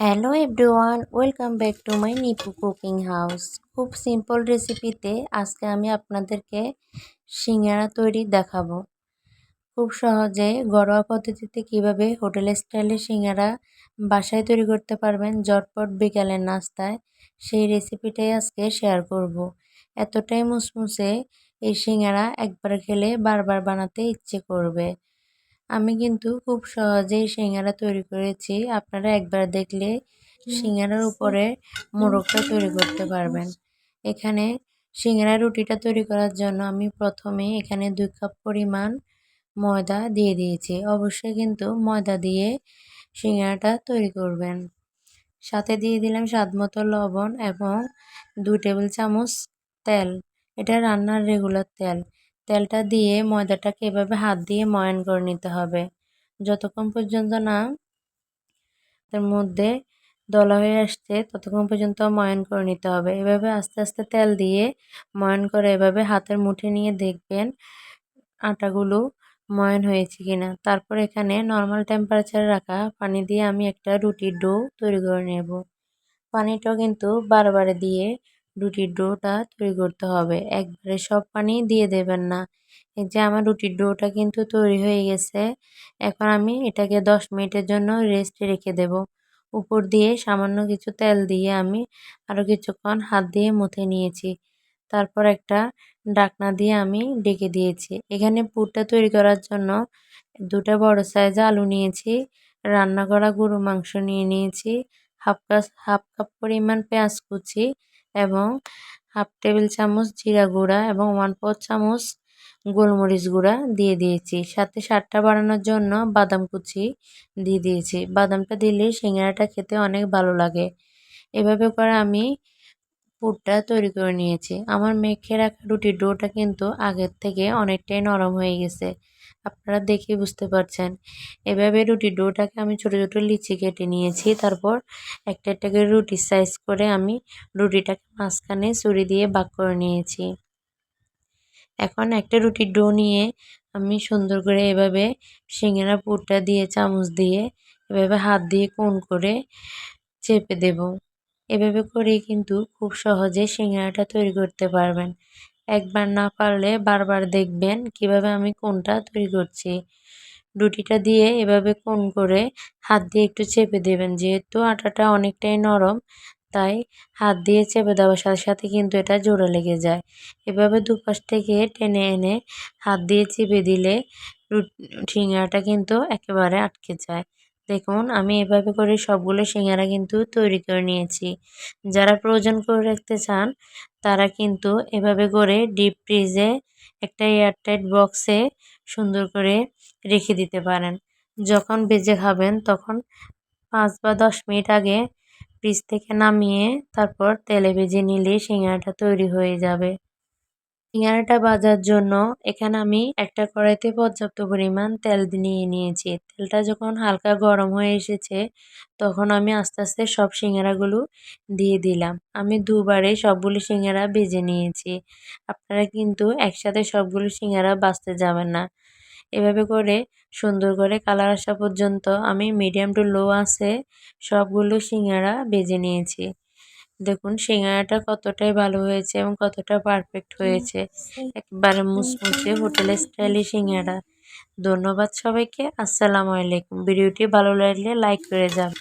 Hello everyone welcome back to my Nipu cooking house খুব simple রেসিপিতে আজকে আমি আপনাদেরকে সিঙ্গারা তৈরি দেখাবো। খুব সহজে, ঘরোয়া পদ্ধতিতে কীভাবে হোটেল স্টাইলে সিঙ্গারা বাসায় তৈরি করতে পারবেন জটপট বিকালের নাস্তায়, সেই রেসিপিটাই আজকে শেয়ার করব। এতটাই মুসমুসে এই সিঙ্গারা একবার খেলে বারবার বানাতে ইচ্ছে করবে। আমি কিন্তু খুব সহজেই সিঙ্গারা তৈরি করেছি। আপনারা একবার দেখলে সিঙ্গারার উপরে মোরগটা তৈরি করতে পারবেন। এখানে সিঙ্গারা রুটিটা তৈরি করার জন্য আমি প্রথমে এখানে দুই কাপ পরিমাণ ময়দা দিয়ে দিয়েছি। অবশ্যই কিন্তু ময়দা দিয়ে সিঙ্গারাটা তৈরি করবেন। সাথে দিয়ে দিলাম স্বাদ মতো লবণ এবং দুই টেবিল চামচ তেল। এটা রান্নার রেগুলার তেল। তেলটা দিয়ে ময়দাটাকে এভাবে হাত দিয়ে ময়ান করে নিতে হবে। যতক্ষণ পর্যন্ত না তার মধ্যে দলা হয়ে আসছে, ততক্ষণ পর্যন্ত ময়ান করে নিতে হবে। এভাবে আস্তে আস্তে তেল দিয়ে ময়ান করে এভাবে হাতের মুঠে নিয়ে দেখবেন আটাগুলো ময়ান হয়েছে কিনা। তারপর এখানে নর্মাল টেম্পারেচারে রাখা পানি দিয়ে আমি একটা রুটির ডো তৈরি করে নেব। পানিটাও কিন্তু বারবারে দিয়ে রুটির ডোটা তৈরি করতে হবে। একবারে সব পানি দিয়ে দেবেন না। এই যে আমার রুটির ডোটা কিন্তু তৈরি হয়ে গেছে। এখন আমি এটাকে দশ মিনিটের জন্য রেস্টে রেখে দেব। উপর দিয়ে সামান্য কিছু তেল দিয়ে আমি আরও কিছুক্ষণ হাত দিয়ে মুথে নিয়েছি। তারপর একটা ডাকনা দিয়ে আমি ডেকে দিয়েছি। এখানে পুরটা তৈরি করার জন্য দুটা বড় সাইজ আলু নিয়েছি, রান্না করা গরু মাংস নিয়ে নিয়েছি, হাফ কাপ হাফ কাপ পরিমাণ পেঁয়াজ কুচি এবং হাফ টেবিল চামচ জিরা গুঁড়া এবং ওয়ান ফোর চামচ গোলমরিচ গুঁড়া দিয়ে দিয়েছি। সাথে স্বাদটা বাড়ানোর জন্য বাদাম কুচি দিয়ে দিয়েছি। বাদামটা দিলে সিঙ্গারাটা খেতে অনেক ভালো লাগে। এভাবে করে আমি পুরটা তৈরি করে নিয়েছি। আমার মেখে রাখা রুটির ডোটা কিন্তু আগের থেকে অনেকটাই নরম হয়ে গেছে। আপনারা দেখে বুঝতে পারছেন। এভাবে রুটির ডোটাকে আমি ছোট ছোট লিচি কেটে নিয়েছি। তারপর একটা একটা করে রুটির সাইজ করে আমি রুটিটাকে মাঝখানে ছুরি দিয়ে বাক করে নিয়েছি। এখন একটা রুটির ডো নিয়ে আমি সুন্দর করে এভাবে সিঙ্গারা পুরটা দিয়ে, চামচ দিয়ে এভাবে হাত দিয়ে কোন করে চেপে দেব। এভাবে করে কিন্তু খুব সহজে সিঙ্গারাটা তৈরি করতে পারবেন। একবার না পারলে বারবার দেখবেন কীভাবে আমি কোনটা তৈরি করছি। রুটিটা দিয়ে এভাবে কোন করে হাত দিয়ে একটু চেপে দেবেন। যেহেতু আটাটা অনেকটাই নরম, তাই হাত দিয়ে চেপে দেওয়ার সাথে সাথে কিন্তু এটা জোড়া লেগে যায়। এভাবে দুপাশ থেকে টেনে এনে হাত দিয়ে চেপে দিলে সিঙ্গারাটা কিন্তু একেবারে আটকে যায়। দেখুন, আমি এভাবে করে সবগুলো সিঙ্গারা কিন্তু তৈরি করে নিয়েছি। যারা প্রয়োজন করে রাখতে চান, তারা কিন্তু এভাবে করে ডিপ ফ্রিজে একটা এয়ারটাইট বক্সে সুন্দর করে রেখে দিতে পারেন। যখন বেজে খাবেন, তখন পাঁচ বা দশ মিনিট আগে ফ্রিজ থেকে নামিয়ে তারপর তেলে ভেজে নিলে সিঙ্গারাটা তৈরি হয়ে যাবে। সিঙ্গারাটা ভাজার জন্য এখানে আমি একটা কড়াইতে পর্যাপ্ত পরিমাণ তেল নিয়ে নিয়েছি। তেলটা যখন হালকা গরম হয়ে এসেছে, তখন আমি আস্তে আস্তে সব সিঙ্গারাগুলো দিয়ে দিলাম। আমি দুবারে সবগুলো সিঙ্গারা ভেজে নিয়েছি। আপনারা কিন্তু একসাথে সবগুলো সিঙ্গারা বাঁচতে যাবেন না। এভাবে করে সুন্দর করে কালার আসা পর্যন্ত আমি মিডিয়াম টু লো আছে সবগুলো সিঙ্গারা বেজে নিয়েছি। দেখুন সিঙ্গারাটা কতটাই ভালো হয়েছে এবং কতটা পারফেক্ট হয়েছে। একবারে মুসমুচে হোটেলের স্টাইলি সিঙ্গারা। ধন্যবাদ সবাইকে আসসালামু আলাইকুম। ভিডিওটি ভালো লাগলে লাইক করে যাবে